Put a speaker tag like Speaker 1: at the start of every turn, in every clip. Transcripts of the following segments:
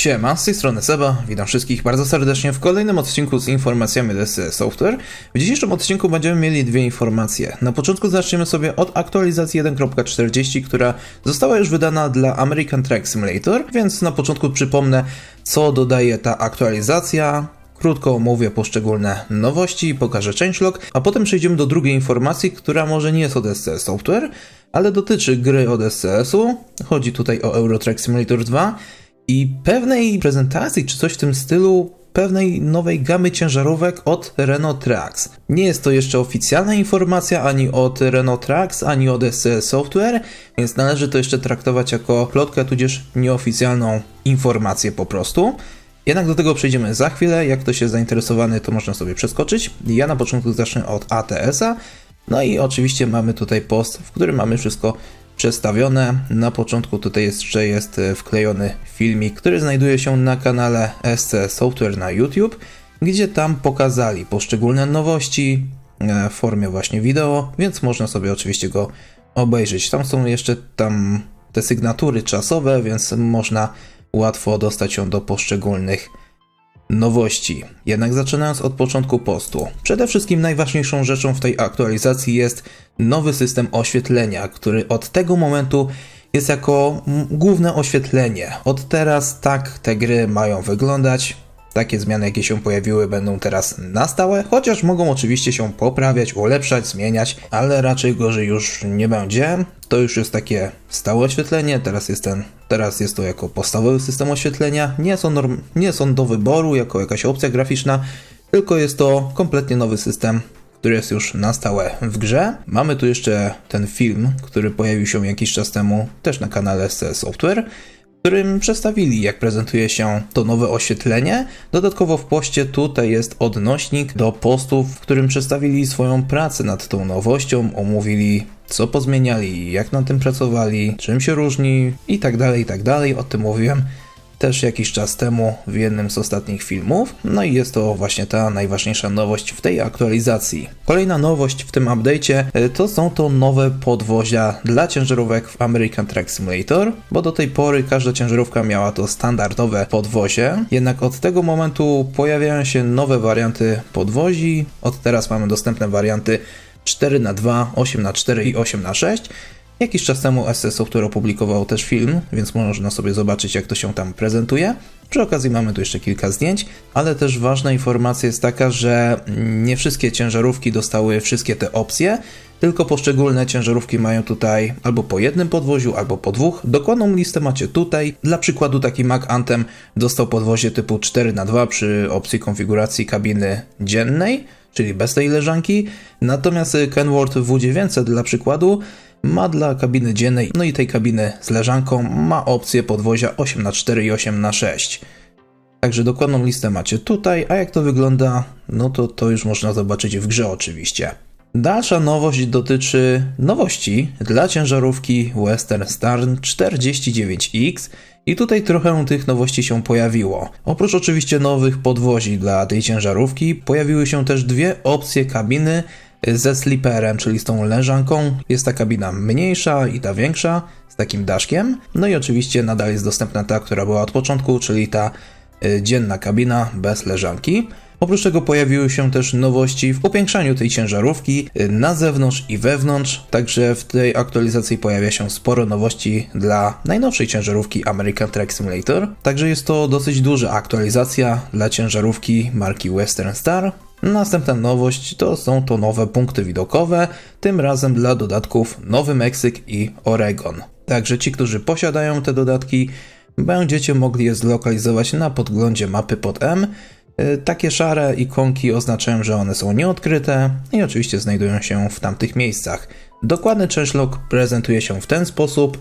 Speaker 1: Siema, z tej strony Seba, witam wszystkich bardzo serdecznie w kolejnym odcinku z informacjami DSC Software. W dzisiejszym odcinku będziemy mieli dwie informacje. Na początku zaczniemy sobie od aktualizacji 1.40, która została już wydana dla American Truck Simulator, więc na początku przypomnę, co dodaje ta aktualizacja, Krótko omówię poszczególne nowości i pokażę changelog, a potem przejdziemy do drugiej informacji, która może nie jest od SCS Software, ale dotyczy gry od SCS-u. Chodzi tutaj o Euro Truck Simulator 2 i pewnej prezentacji, czy coś w tym stylu, pewnej nowej gamy ciężarówek od Renault Trucks. Nie jest to jeszcze oficjalna informacja ani od Renault Trucks, ani od SCS Software, więc należy to jeszcze traktować jako plotkę, tudzież nieoficjalną informację po prostu. Jednak do tego przejdziemy za chwilę. Jak ktoś jest zainteresowany, to można sobie przeskoczyć. Ja na początku zacznę od ATS-a. No i oczywiście mamy tutaj post, w którym mamy wszystko przestawione. Na początku tutaj jeszcze jest e, wklejony filmik, który znajduje się na kanale SC Software na YouTube, gdzie tam pokazali poszczególne nowości e, w formie właśnie wideo, więc można sobie oczywiście go obejrzeć. Tam są jeszcze tam te sygnatury czasowe, więc można łatwo dostać się do poszczególnych nowości. Jednak zaczynając od początku postu. Przede wszystkim najważniejszą rzeczą w tej aktualizacji jest nowy system oświetlenia, który od tego momentu jest jako główne oświetlenie. Od teraz tak te gry mają wyglądać. Takie zmiany, jakie się pojawiły, będą teraz na stałe, chociaż mogą oczywiście się poprawiać, ulepszać, zmieniać, ale raczej gorzej już nie będzie. To już jest takie stałe oświetlenie, teraz jest ten, teraz jest to jako podstawowy system oświetlenia. Nie są, norm, nie są do wyboru jako jakaś opcja graficzna, tylko jest to kompletnie nowy system, który jest już na stałe w grze. Mamy tu jeszcze ten film, który pojawił się jakiś czas temu też na kanale SC Software w którym przedstawili, jak prezentuje się to nowe oświetlenie. Dodatkowo w poście tutaj jest odnośnik do postów, w którym przedstawili swoją pracę nad tą nowością, omówili co pozmieniali, jak nad tym pracowali, czym się różni i tak dalej, i tak dalej. O tym mówiłem też jakiś czas temu w jednym z ostatnich filmów. No i jest to właśnie ta najważniejsza nowość w tej aktualizacji. Kolejna nowość w tym update'cie e, to są to nowe podwozia dla ciężarówek w American Truck Simulator, bo do tej pory każda ciężarówka miała to standardowe podwozie, jednak od tego momentu pojawiają się nowe warianty podwozi. Od teraz mamy dostępne warianty 4x2, 8x4 i 8x6 Jakiś czas temu SS Software opublikował też film, więc można sobie zobaczyć, jak to się tam prezentuje. Przy okazji mamy tu jeszcze kilka zdjęć, ale też ważna informacja jest taka, że nie wszystkie ciężarówki dostały wszystkie te opcje, tylko poszczególne ciężarówki mają tutaj albo po jednym podwoziu, albo po dwóch. Dokładną listę macie tutaj. Dla przykładu taki Mac Anthem dostał podwozie typu 4x2 przy opcji konfiguracji kabiny dziennej, czyli bez tej leżanki. Natomiast Kenworth W900 dla przykładu ma dla kabiny dziennej, no i tej kabiny z leżanką, ma opcję podwozia 8x4 i 8x6. Także dokładną listę macie tutaj, a jak to wygląda, no to to już można zobaczyć w grze oczywiście. Dalsza nowość dotyczy nowości dla ciężarówki Western Star 49X i tutaj trochę tych nowości się pojawiło. Oprócz oczywiście nowych podwozi dla tej ciężarówki, pojawiły się też dwie opcje kabiny ze sleeperem, czyli z tą leżanką. Jest ta kabina mniejsza i ta większa, z takim daszkiem. No i oczywiście nadal jest dostępna ta, która była od początku, czyli ta y, dzienna kabina bez leżanki. Oprócz tego pojawiły się też nowości w powiększaniu tej ciężarówki y, na zewnątrz i wewnątrz, także w tej aktualizacji pojawia się sporo nowości dla najnowszej ciężarówki American Truck Simulator. Także jest to dosyć duża aktualizacja dla ciężarówki marki Western Star. Następna nowość to są to nowe punkty widokowe, tym razem dla dodatków Nowy Meksyk i Oregon. Także ci, którzy posiadają te dodatki, będziecie mogli je zlokalizować na podglądzie mapy pod M. E, takie szare ikonki oznaczają, że one są nieodkryte i oczywiście znajdują się w tamtych miejscach. Dokładny changelog prezentuje się w ten sposób.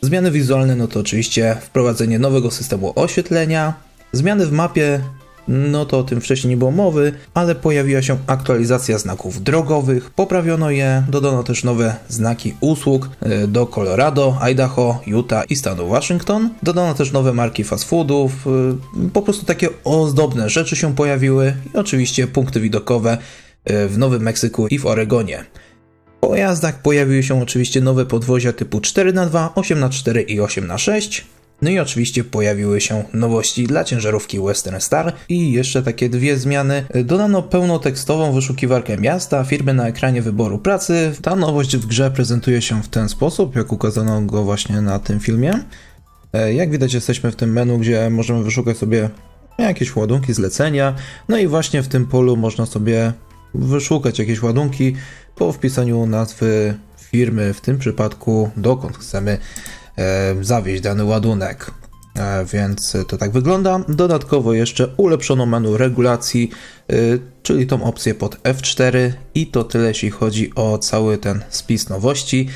Speaker 1: Zmiany wizualne no to oczywiście wprowadzenie nowego systemu oświetlenia, zmiany w mapie no to o tym wcześniej nie było mowy, ale pojawiła się aktualizacja znaków drogowych, poprawiono je, dodano też nowe znaki usług e, do Colorado, Idaho, Utah i stanu Waszyngton. Dodano też nowe marki fast foodów, e, po prostu takie ozdobne rzeczy się pojawiły i oczywiście punkty widokowe e, w Nowym Meksyku i w Oregonie. Po pojazdach pojawiły się oczywiście nowe podwozia typu 4x2, 8x4 i 8x6. No i oczywiście pojawiły się nowości dla ciężarówki Western Star i jeszcze takie dwie zmiany. Dodano pełnotekstową wyszukiwarkę miasta, firmy na ekranie wyboru pracy. Ta nowość w grze prezentuje się w ten sposób, jak ukazano go właśnie na tym filmie. E, Jak widać jesteśmy w tym menu, gdzie możemy wyszukać sobie jakieś ładunki zlecenia. No i właśnie w tym polu można sobie wyszukać jakieś ładunki po wpisaniu nazwy firmy, w tym przypadku dokąd chcemy zawieźć dany ładunek. E, Więc to tak wygląda. Dodatkowo jeszcze ulepszono menu regulacji, e, czyli tą opcję pod F4 i to tyle jeśli chodzi o cały ten spis nowości.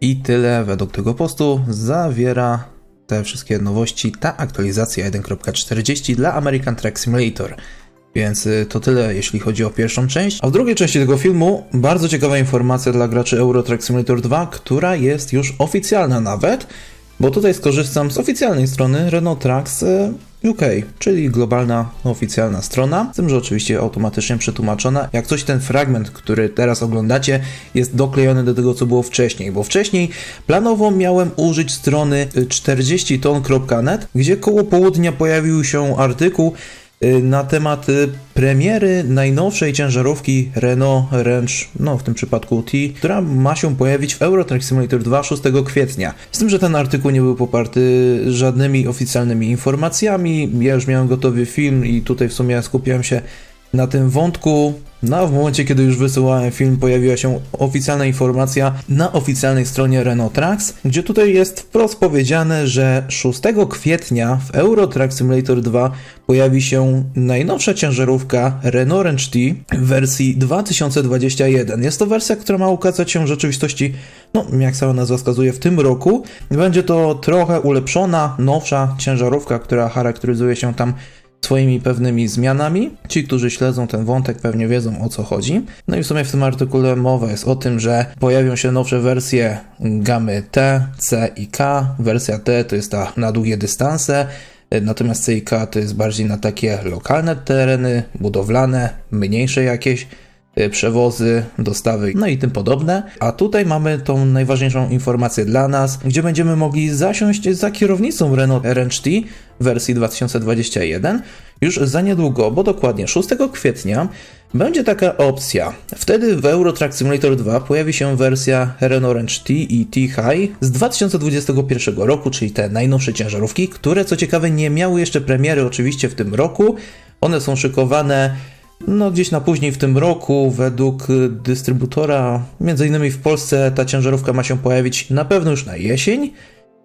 Speaker 1: I tyle według tego postu zawiera te wszystkie nowości ta aktualizacja 1.40 dla American Truck Simulator. Więc y, to tyle, jeśli chodzi o pierwszą część. A w drugiej części tego filmu bardzo ciekawa informacja dla graczy Euro Truck Simulator 2, która jest już oficjalna nawet, bo tutaj skorzystam z oficjalnej strony Renault Trucks y, UK, czyli globalna oficjalna strona, z tym, że oczywiście automatycznie przetłumaczona. Jak coś ten fragment, który teraz oglądacie, jest doklejony do tego, co było wcześniej, bo wcześniej planowo miałem użyć strony 40ton.net, gdzie koło południa pojawił się artykuł y, na temat y, premiery najnowszej ciężarówki Renault Range, no w tym przypadku T, która ma się pojawić w Euro Truck Simulator 2 6 kwietnia. Z tym, że ten artykuł nie był poparty żadnymi oficjalnymi informacjami. Ja już miałem gotowy film i tutaj w sumie skupiałem się na tym wątku. No w momencie, kiedy już wysyłałem film, pojawiła się oficjalna informacja na oficjalnej stronie Renault Trucks, gdzie tutaj jest wprost powiedziane, że 6 kwietnia w Euro Truck Simulator 2 pojawi się najnowsza ciężarówka Renault Range T w wersji 2021. Jest to wersja, która ma ukazać się w rzeczywistości, no jak sama nazwa wskazuje, w tym roku. Będzie to trochę ulepszona, nowsza ciężarówka, która charakteryzuje się tam swoimi pewnymi zmianami. Ci, którzy śledzą ten wątek, pewnie wiedzą o co chodzi. No i w sumie w tym artykule mowa jest o tym, że pojawią się nowsze wersje gamy T, C i K. Wersja T to jest ta na długie dystanse. Natomiast C i K to jest bardziej na takie lokalne tereny, budowlane, mniejsze jakieś przewozy, dostawy, no i tym podobne. A tutaj mamy tą najważniejszą informację dla nas, gdzie będziemy mogli zasiąść za kierownicą Renault Range T wersji 2021 już za niedługo, bo dokładnie 6 kwietnia będzie taka opcja. Wtedy w Euro Truck Simulator 2 pojawi się wersja Renault Range T i T High z 2021 roku, czyli te najnowsze ciężarówki, które co ciekawe nie miały jeszcze premiery oczywiście w tym roku. One są szykowane no gdzieś na później w tym roku, według y, dystrybutora, między innymi w Polsce ta ciężarówka ma się pojawić na pewno już na jesień,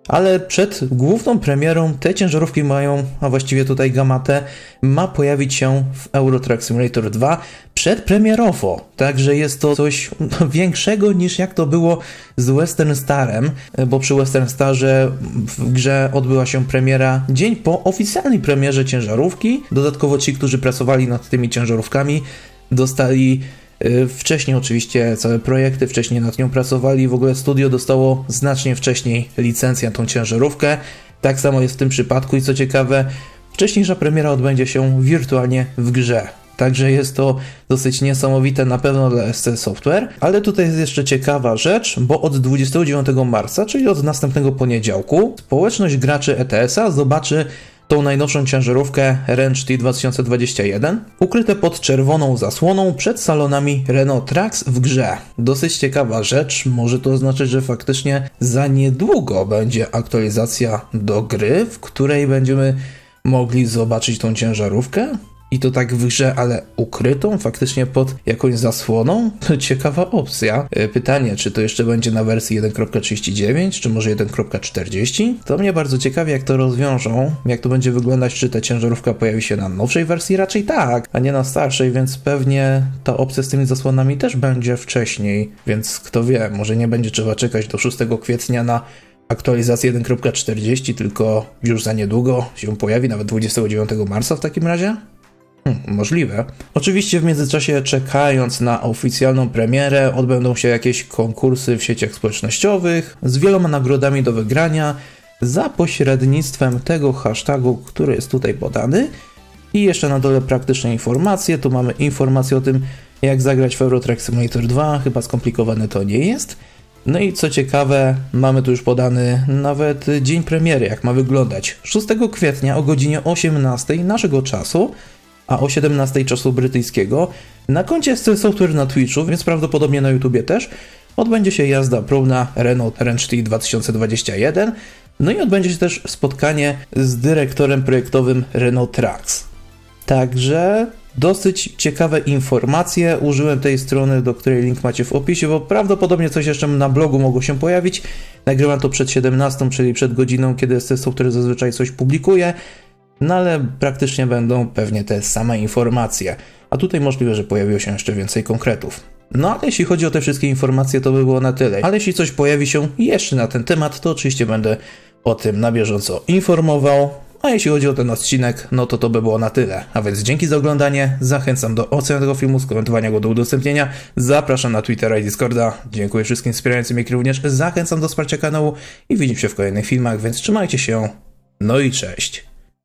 Speaker 1: ale przed główną premierą te ciężarówki mają, a właściwie tutaj Gamate, ma pojawić się w Euro Truck Simulator 2 przedpremierowo. Także jest to coś większego niż jak to było z Western Starem, bo przy Western Starze w grze odbyła się premiera dzień po oficjalnej premierze ciężarówki. Dodatkowo ci, którzy pracowali nad tymi ciężarówkami, dostali Wcześniej oczywiście całe projekty, wcześniej nad nią pracowali, w ogóle studio dostało znacznie wcześniej licencję na tą ciężarówkę. Tak samo jest w tym przypadku i co ciekawe, wcześniejsza premiera odbędzie się wirtualnie w grze. Także jest to dosyć niesamowite na pewno dla SC Software, ale tutaj jest jeszcze ciekawa rzecz, bo od 29 marca, czyli od następnego poniedziałku, społeczność graczy ETS-a zobaczy tą najnowszą ciężarówkę Range T 2021, ukryte pod czerwoną zasłoną przed salonami Renault Trucks w grze. Dosyć ciekawa rzecz, może to oznaczać, że faktycznie za niedługo będzie aktualizacja do gry, w której będziemy mogli zobaczyć tą ciężarówkę. I to tak w grze, ale ukrytą, faktycznie pod jakąś zasłoną? Ciekawa opcja. E, Pytanie, czy to jeszcze będzie na wersji 1.39, czy może 1.40? To mnie bardzo ciekawi, jak to rozwiążą, jak to będzie wyglądać, czy ta ciężarówka pojawi się na nowszej wersji? Raczej tak, a nie na starszej, więc pewnie ta opcja z tymi zasłonami też będzie wcześniej, więc kto wie, może nie będzie trzeba czekać do 6 kwietnia na aktualizację 1.40, tylko już za niedługo się pojawi, nawet 29 marca w takim razie? Hmm, możliwe. Oczywiście w międzyczasie czekając na oficjalną premierę odbędą się jakieś konkursy w sieciach społecznościowych z wieloma nagrodami do wygrania za pośrednictwem tego hashtagu, który jest tutaj podany. I jeszcze na dole praktyczne informacje. Tu mamy informacje o tym, jak zagrać w Euro Truck Simulator 2. Chyba skomplikowane to nie jest. No i co ciekawe, mamy tu już podany nawet dzień premiery, jak ma wyglądać. 6 kwietnia o godzinie 18 naszego czasu, a o 17 czasu brytyjskiego, na koncie SC Software na Twitchu, więc prawdopodobnie na YouTubie też, odbędzie się jazda próbna Renault Range 2021, no i odbędzie się też spotkanie z dyrektorem projektowym Renault Trucks. Także dosyć ciekawe informacje. Użyłem tej strony, do której link macie w opisie, bo prawdopodobnie coś jeszcze na blogu mogło się pojawić. Nagrywam to przed 17, czyli przed godziną, kiedy SC Software zazwyczaj coś publikuje. No ale praktycznie będą pewnie te same informacje. A tutaj możliwe, że pojawiło się jeszcze więcej konkretów. No ale jeśli chodzi o te wszystkie informacje, to by było na tyle. Ale jeśli coś pojawi się jeszcze na ten temat, to oczywiście będę o tym na bieżąco informował. A jeśli chodzi o ten odcinek, no to to by było na tyle. A więc dzięki za oglądanie, zachęcam do oceny tego filmu, skomentowania go do udostępnienia, zapraszam na Twittera i Discorda, dziękuję wszystkim wspierającym, jak również zachęcam do wsparcia kanału i widzimy się w kolejnych filmach, więc trzymajcie się, no i cześć.